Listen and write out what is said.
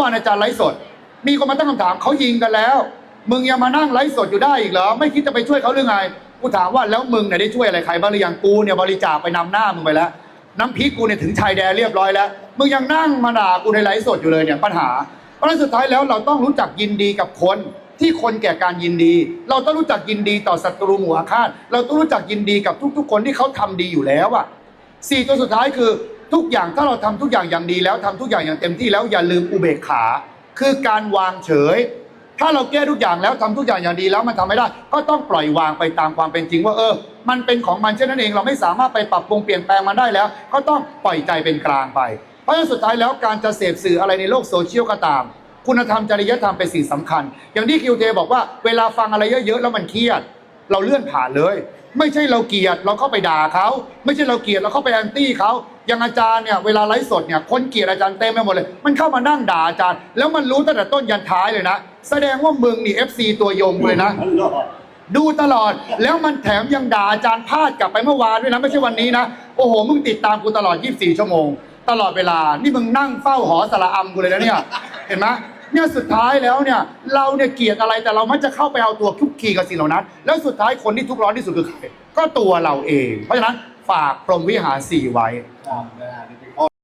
วันอาจารย์ไลฟ์สด มีคนมาตั้งคำถามเขายิงกันแล้ว มึงยังมานั่งไลฟ์สดอยู่ได้อีกเหรอ ไม่คิดจะไปช่วยเขาหรือไง กูถามว่าแล้วมึงเนี่ยได้ช่วยอะไรใครบ้างหรือยังกูเนี่ยบริจาคไปนำหน้ามึงไปแล้ว น้ำพริกกูเนี่ยถึงชายแดนเรียบร้อยแล้ว มึงยังนั่งมาด่ากูในไลฟ์สดอยู่เลยเนี่ยปัญหา เพราะฉะนั้นสุดท้ายแล้วเราต้องรู้จักยินดีกับคน ที่คนแก่การยินดี เราต้องรู้จักยินดีต่อศัตรูหมู่อาฆาตเราต้องรู้จักยินดีกับทุก ๆ คนที่เขาทำดีอยู่แล้วอะ สี่ตัวสุดท้ายคือ ทุกอย่างถ้าเราทำทุกอย่างอย่างดีแล้วทำทุกอย่างอย่างเต็มที่แล้วอย่าลืมอุเบกขา คือการวางเฉย ถ้าเราแก้ทุกอย่างแล้วทำทุกอย่างอย่างดีแล้วมันทำไม่ได้ ก็ต้องปล่อยวางไปตามความเป็นจริงว่าเออ มันเป็นของมันเช่นนั้นเองเราไม่สามารถไปปรับปรุงเปลี่ยนแปลงมันได้แล้ว ก็ต้องปล่อยใจเป็นกลางไป เพราะฉะนั้นสุดท้ายแล้วการจะเสพสื่ออะไรในโลกโซเชียลก็ตาม คุณธรรมจริยธรรมเป็นสิ่งสำคัญ อย่างที่คิวเทบอกว่าเวลาฟังอะไรเยอะๆแล้วมันเครียด เราเลื่อนผ่านเลย ไม่ใช่เราเกลียดเราเข้าไปด่าเขาไม่ใช่เราเกลียดเราเข้าไปแอนตี้เขาอย่างอาจารย์เนี่ยเวลาไลฟ์สดเนี่ยคนเกลียดอาจารย์เต็มไปหมดเลย มันเข้ามานั่งด่าอาจารย์ แล้วมันรู้ตั้งแต่ต้นยันท้ายเลยนะ แสดงว่ามึงนี่ FC ตัวยงเลยนะ ดูตลอดแล้วมันแถมยังด่าอาจารย์พาดกลับไปเมื่อวานด้วยนะไม่ใช่วันนี้นะโอ้โหมึงติดตามกูตลอด 24 ชั่วโมง ตลอดเวลานี่มึงนั่งเฝ้าหอสระอัมกูเลยนะเนี่ย เห็นไหม เนี่ยสุดท้ายแล้วเนี่ยเราเนี่ยเกลียดอะไรแต่เรามักจะเข้าไปเอาตัวคุกคีกับสิ่งเหล่านั้น แล้วสุดท้ายคนที่ทุกข์ร้อนที่สุดคือใครก็ตัวเราเอง เพราะฉะนั้นฝากพรหมวิหารสี่ไว้